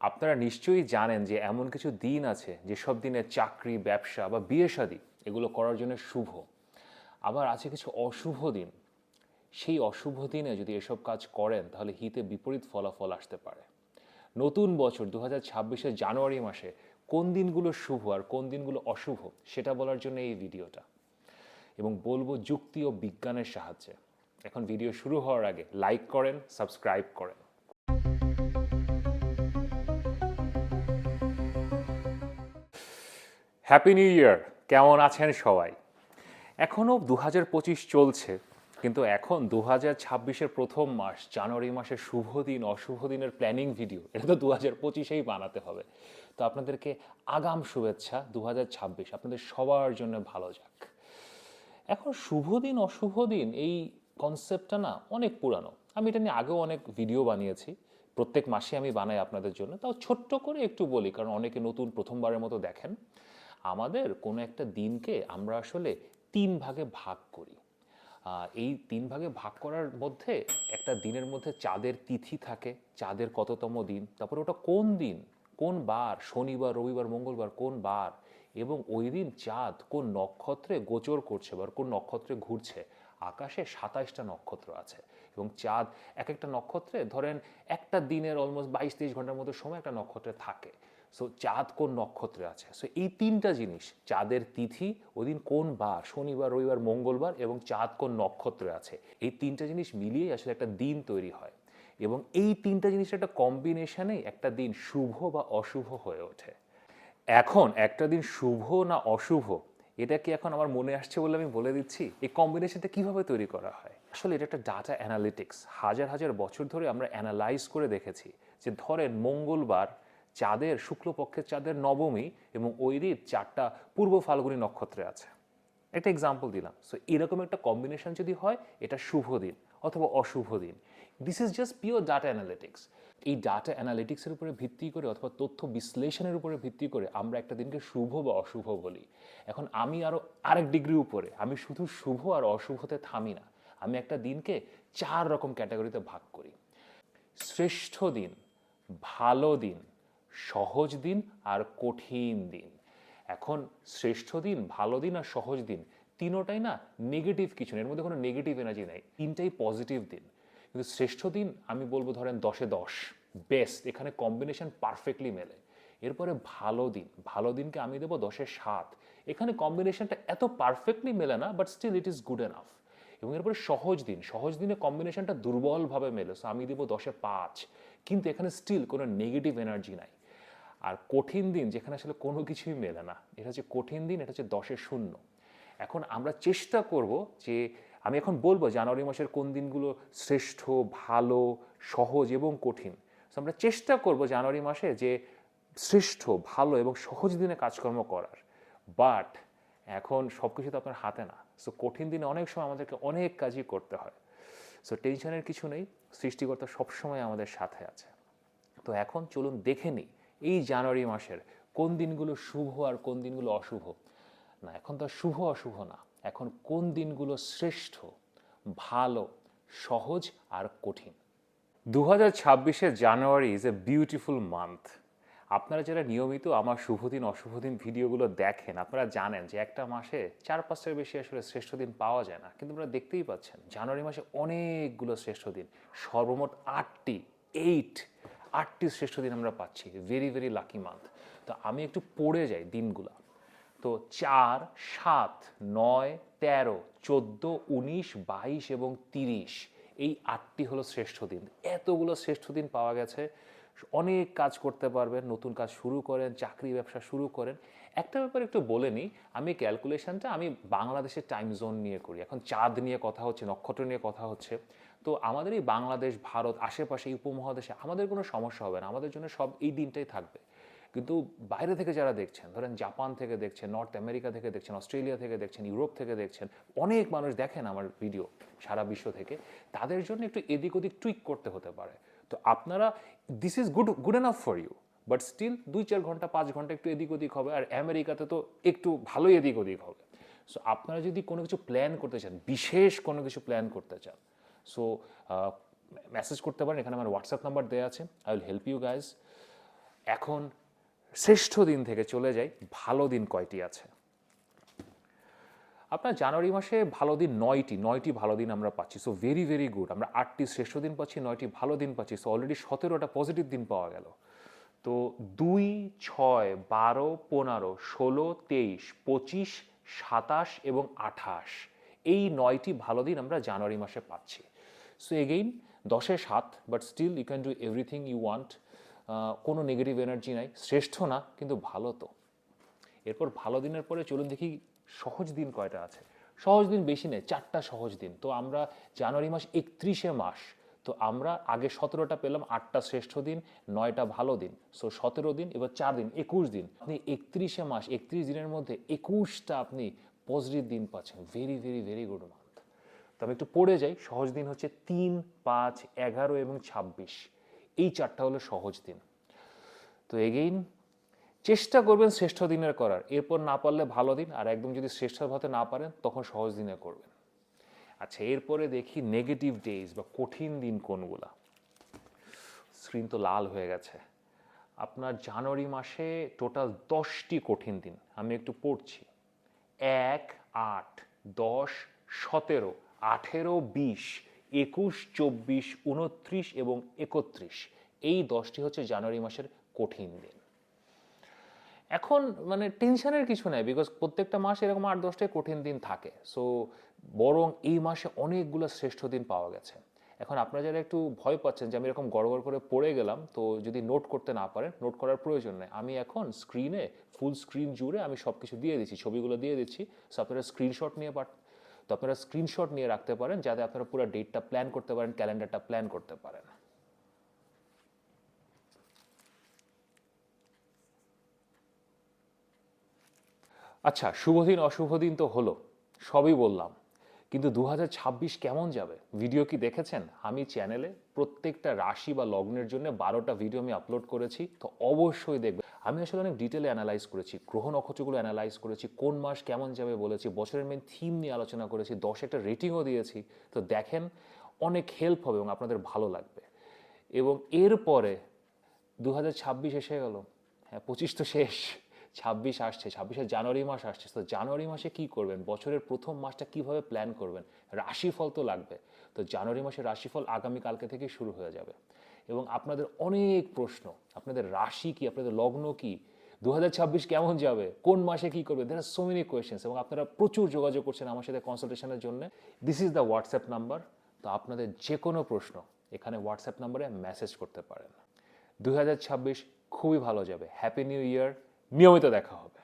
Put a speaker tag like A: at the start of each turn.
A: আপনারা নিশ্চয়ই জানেন যে এমন কিছু দিন আছে যেসব দিনে চাকরি, ব্যবসা বা বিয়ে শাদী এগুলো করার জন্য শুভ। আবার আছে কিছু অশুভ দিন। সেই অশুভ দিনে যদি এসব কাজ করেন, তাহলে হিতে বিপরীত ফলাফল আসতে পারে। নতুন বছর দু হাজার জানুয়ারি মাসে কোন দিনগুলো শুভ আর কোন দিনগুলো অশুভ, সেটা বলার জন্য এই ভিডিওটা। এবং বলব যুক্তি ও বিজ্ঞানের সাহায্যে। এখন ভিডিও শুরু হওয়ার আগে লাইক করেন সাবস্ক্রাইব করেন। হ্যাপি নিউ ইয়ার কেমন আছেন সবাই? এখনও দু হাজার পঁচিশ চলছে, কিন্তু এখন দু হাজার ছাব্বিশের প্রথম মাস, জানুয়ারি মাসের শুভ দিন, অশুভ দিনের প্ল্যানিং ভিডিও এটা তো দু হাজার পঁচিশেই বানাতে হবে। তো আপনাদেরকে আগাম শুভেচ্ছা দু হাজার ছাব্বিশ। আপনাদের সবার জন্য ভালো যাক। এখন শুভ দিন, অশুভ দিন, এই কনসেপ্টটা না অনেক পুরানো। আমি এটা নিয়ে আগেও অনেক ভিডিও বানিয়েছি। প্রত্যেক মাসে আমি বানাই আপনাদের জন্য। তাও ছোট্ট করে একটু বলি, কারণ অনেকে নতুন প্রথমবারের মতো দেখেন। আমাদের কোনো একটা দিনকে আমরা আসলে তিন ভাগে ভাগ করি। এই তিন ভাগে ভাগ করার মধ্যে একটা দিনের মধ্যে চাঁদের তিথি থাকে, চাঁদের কততম দিন, তারপরে ওটা কোন দিন, কোন বার, শনিবার, রবিবার, মঙ্গলবার, কোন বার, এবং ওই দিন চাঁদ কোন নক্ষত্রে গোচর করছে বা কোন নক্ষত্রে ঘুরছে, আকাশে সাতাইশটা নক্ষত্র আছে, এবং চাঁদ এক একটা নক্ষত্রে ধরেন একটা দিনের অলমোস্ট বাইশ তেইশ ঘণ্টার মতো সময় একটা নক্ষত্রে থাকে। সো চাঁদ কোন নক্ষত্রে আছে? সো এই তিনটা জিনিস, চাঁদের তিথি, ওদিন কোন বার, শনিবার, রবিবার, মঙ্গলবার এবং চাঁদ কোন নক্ষত্রে আছে? এই তিনটা জিনিস মিলিয়েই আসলে একটা দিন তৈরি হয়। এবং এই তিনটা জিনিসের একটা কম্বিনেশনে একটা দিন শুভ বা অশুভ হয়ে ওঠে। এখন একটা দিন শুভ না অশুভ, এটা কি এখন আমার মনে আসছে বলে আমি বলে দিচ্ছি? এই কম্বিনেশনটা কীভাবে তৈরি করা হয়? আসলে এটা একটা ডাটা অ্যানালিটিক্স হাজার হাজার বছর ধরে আমরা অ্যানালাইজ করে দেখেছি যে ধরেন মঙ্গলবার চাঁদের, শুক্লপক্ষের চাঁদের নবমী এবং ওই চারটা পূর্ব ফাল্গুনী নক্ষত্রে আছে। একটা এক্সাম্পল দিলাম। সো এরকম একটা কম্বিনেশন যদি হয়, এটা শুভ দিন অথবা অশুভ দিন। This is just pure data analytics এই ডাটা অ্যানালিটিক্সের উপরে ভিত্তি করে অথবা তথ্য বিশ্লেষণের উপরে ভিত্তি করে আমরা একটা দিনকে শুভ বা অশুভ বলি। এখন আমি আরও আরেক ডিগ্রি উপরে, আমি শুধু শুভ আর অশুভতে থামি না, আমি একটা দিনকে চার রকম ক্যাটাগরিতে ভাগ করি। শ্রেষ্ঠ দিন, ভালো দিন সহজ দিন আর কঠিন দিন। এখন শ্রেষ্ঠ দিন, ভালো দিন আর সহজ দিন তিনোটাই না নেগেটিভ কিছু নেই। এর মধ্যে কোনো নেগেটিভ এনার্জি নাই। তিনটাই পজিটিভ দিন। কিন্তু শ্রেষ্ঠ দিন আমি বলব ধরেন দশে দশ। বেস্ট এখানে কম্বিনেশন পারফেক্টলি মেলে। এরপরে ভালো দিন। ভালো দিনকে আমি দেবো দশে সাত। এখানে কম্বিনেশনটা এত পারফেক্টলি মেলে না but still it is good enough এবং এরপরে সহজ দিন। সহজ দিনে কম্বিনেশনটা দুর্বলভাবে মেলে। সো আমি দেবো দশে পাঁচ। কিন্তু এখানে স্টিল কোনো নেগেটিভ এনার্জি নাই। আর কঠিন দিন যেখানে আসলে কোনো কিছুই মেলে না, এটা হচ্ছে কঠিন দিন, এটা হচ্ছে দশে শূন্য। এখন আমরা চেষ্টা করব যে, আমি এখন বলব জানুয়ারি মাসের কোন দিনগুলো শ্রেষ্ঠ, ভালো, সহজ এবং কঠিন। আমরা চেষ্টা করব জানুয়ারি মাসে যে শ্রেষ্ঠ, ভালো এবং সহজ দিনে কাজকর্ম করার। বাট এখন সব কিছু তো আপনার হাতে না। সো কঠিন দিনে অনেক সময় আমাদেরকে অনেক কাজই করতে হয়। সো টেনশনের কিছু নেই, সৃষ্টিকর্তা সবসময় আমাদের সাথে আছে। তো এখন চলুন দেখে নিই এই জানুয়ারি মাসের কোন দিনগুলো শুভ আর কোন দিনগুলো অশুভ? না, এখন তো শুভ অশুভ না। এখন কোন দিনগুলো শ্রেষ্ঠ, ভালো, সহজ আর কঠিন? দু হাজার ছাব্বিশে January is a beautiful month আপনারা যারা নিয়মিত আমার শুভ দিন, অশুভ দিন ভিডিওগুলো দেখেন, আপনারা জানেন যে একটা মাসে চার পাঁচটার বেশি আসলে শ্রেষ্ঠ দিন পাওয়া যায় না। কিন্তু আপনারা দেখতেই পাচ্ছেন, জানুয়ারি মাসে অনেকগুলো শ্রেষ্ঠ দিন, সর্বমোট আটটি এইট আটটি শ্রেষ্ঠ দিন আমরা পাচ্ছি। ভেরি ভেরি লাকি মান্থ তো আমি একটু পড়ে যাই দিনগুলা। তো চার, সাত, নয়, তেরো, চোদ্দ, উনিশ, বাইশ এবং তিরিশ, এই আটটি হলো শ্রেষ্ঠ দিন। এতগুলো শ্রেষ্ঠ দিন পাওয়া গেছে। অনেক কাজ করতে পারবেন, নতুন কাজ শুরু করেন, চাকরি, ব্যবসা শুরু করেন। একটা ব্যাপার একটু বলে নিই, আমি ক্যালকুলেশনটা আমি বাংলাদেশের টাইম জোন নিয়ে করি। এখন চাঁদ নিয়ে কথা হচ্ছে, নক্ষত্র নিয়ে কথা হচ্ছে। তো আমাদের এই বাংলাদেশ, ভারত, আশেপাশে এই উপমহাদেশে আমাদের কোনো সমস্যা হবে না। আমাদের জন্য সব এই দিনটাই থাকবে। কিন্তু বাইরে থেকে যারা দেখছেন, ধরেন জাপান থেকে দেখছেন, নর্থ আমেরিকা থেকে দেখছেন, অস্ট্রেলিয়া থেকে দেখছেন, ইউরোপ থেকে দেখছেন, অনেক মানুষ দেখেন আমার ভিডিও সারা বিশ্ব থেকে, তাদের জন্য একটু এদিক ওদিক টুইক করতে হতে পারে। তো আপনারা this is good good enough for you but still দুই চার ঘণ্টা, পাঁচ ঘণ্টা একটু এদিক ওদিক হবে, আর আমেরিকাতে তো একটু ভালোই এদিক ওদিক হবে। সো আপনারা যদি কোনো কিছু প্ল্যান করতে চান, বিশেষ কোনো কিছু প্ল্যান করতে চান সো মেসেজ করতে পারেন, এখানে আমার হোয়াটসঅ্যাপ নাম্বার দেওয়া আছে। I will help you guys এখন শ্রেষ্ঠ দিন থেকে চলে যাই, ভালো দিন কয়টি আছে? আপনার জানুয়ারি মাসে ভালো দিন নয়টি নয়টি ভালো দিন আমরা পাচ্ছি। সো ভেরি ভেরি গুড আমরা আটটি শ্রেষ্ঠ দিন পাচ্ছি, নয়টি ভালো দিন পাচ্ছি। সো অলরেডি সতেরোটা পজিটিভ দিন পাওয়া গেল। তো দুই, ছয়, বারো, পনেরো, ষোলো, তেইশ, পঁচিশ, সাতাশ এবং আঠাশ, এই নয়টি ভালো দিন আমরা জানুয়ারি মাসে পাচ্ছি। সো এগেইন দশে সাত but still you can do everything you want কোনো নেগেটিভ এনার্জি নাই। শ্রেষ্ঠ না, কিন্তু ভালো তো। এরপর ভালো দিনের পরে চলুন দেখি সহজ দিন কয়টা আছে। সহজ দিন বেশি নেই, চারটা সহজ দিন। তো আমরা জানুয়ারি মাস একত্রিশে মাস, তো আমরা আগে সতেরোটা পেলাম, আটটা শ্রেষ্ঠ দিন, নয়টা ভালো দিন। সো সতেরো দিন, এবার চার দিন, একুশ দিন। আপনি একত্রিশে মাস, একত্রিশ দিনের মধ্যে একুশটা আপনি পজিটিভ দিন পাচ্ছেন। Very very very good month তো আমি একটু পড়ে যাই। সহজ দিন হচ্ছে তিন, পাঁচ, এগারো এবং ছাব্বিশ। এই চারটা হলো সহজ দিন। তো এগেইন, চেষ্টা করবেন শ্রেষ্ঠ দিনের করার। এরপর না পারলে ভালো দিন, আর একদম যদি শ্রেষ্ঠ হতে না পারেন, তখন সহজ দিনে করবেন। আচ্ছা এরপরে দেখি নেগেটিভ ডেজ বা কঠিন দিন কোনগুলা। স্ক্রিন তো লাল হয়ে গেছে। আপনার জানুয়ারি মাসে টোটাল দশটি কঠিন দিন। আমি একটু পড়ছি। এক, আট, দশ, সতেরো। আঠেরো, বিশ, একুশ, চব্বিশ, উনত্রিশ এবং একত্রিশ। এই দশটি হচ্ছে জানুয়ারি মাসের কঠিন দিন। এখন মানে টেনশনের কিছু নাই বিকজ প্রত্যেকটা মাসে এরকম আট দশটাই কঠিন দিন থাকে। সো বরং এই মাসে অনেকগুলো শ্রেষ্ঠ দিন পাওয়া গেছে। এখন আপনারা যারা একটু ভয় পাচ্ছেন যে আমি এরকম গড়গড় করে পড়ে গেলাম, তো যদি নোট করতে না পারেন নোট করার প্রয়োজন নেই। আমি এখন স্ক্রিনে ফুল স্ক্রিন জুড়ে আমি সব কিছু দিয়ে দিচ্ছি, ছবিগুলো দিয়ে দিচ্ছি সো আপনারা স্ক্রিনশট নিয়ে তো আপনারা স্ক্রিনশট নিয়ে রাখতে পারেন যাতে আপনারা পুরো ডেটটা প্ল্যান করতে পারেন ক্যালেন্ডারটা প্ল্যান করতে পারেন। আচ্ছা শুভ দিন অশুভ দিন তো হলো, সবই বললাম। কিন্তু দু হাজার ছাব্বিশ কেমন যাবে? ভিডিও কি দেখেছেন? আমি চ্যানেলে প্রত্যেকটা রাশি বা লগ্নের জন্য বারোটা ভিডিও আমি আপলোড করেছি, তো অবশ্যই দেখবে আমি আসলে অনেক ডিটেলে অ্যানালাইজ করেছি, গ্রহ নক্ষত্রগুলো অ্যানালাইজ করেছি, কোন মাস কেমন যাবে বলেছি, বছরের মেন থিম নিয়ে আলোচনা করেছি, দশ একটা রেটিংও দিয়েছি। তো দেখেন, অনেক হেল্প হবে এবং আপনাদের ভালো লাগবে। এবং এরপরে দু হাজার ছাব্বিশ এসে গেল। হ্যাঁ পঁচিশ তো শেষ, ছাব্বিশ আসছে, ছাব্বিশে জানুয়ারি মাস আসছে। তো জানুয়ারি মাসে কি করবেন? বছরের প্রথম মাসটা কীভাবে প্ল্যান করবেন? রাশিফল তো লাগবে। তো জানুয়ারি মাসের রাশিফল আগামী কালকে থেকে শুরু হয়ে যাবে। এবং আপনাদের অনেক প্রশ্ন। আপনাদের রাশি কি, আপনাদের লগ্ন কি? দু হাজার ছাব্বিশ কেমন যাবে? কোন মাসে কি করবে? There are so many questions এবং আপনারা প্রচুর যোগাযোগ করছেন আমার সাথে কনসালটেশনের জন্য। This is the WhatsApp number তো আপনাদের যে কোনো প্রশ্ন এখানে হোয়াটসঅ্যাপ নাম্বারে মেসেজ করতে পারেন। দু হাজার ছাব্বিশ খুবই ভালো যাবে। হ্যাপি নিউ ইয়ার নিয়মিত দেখা হবে।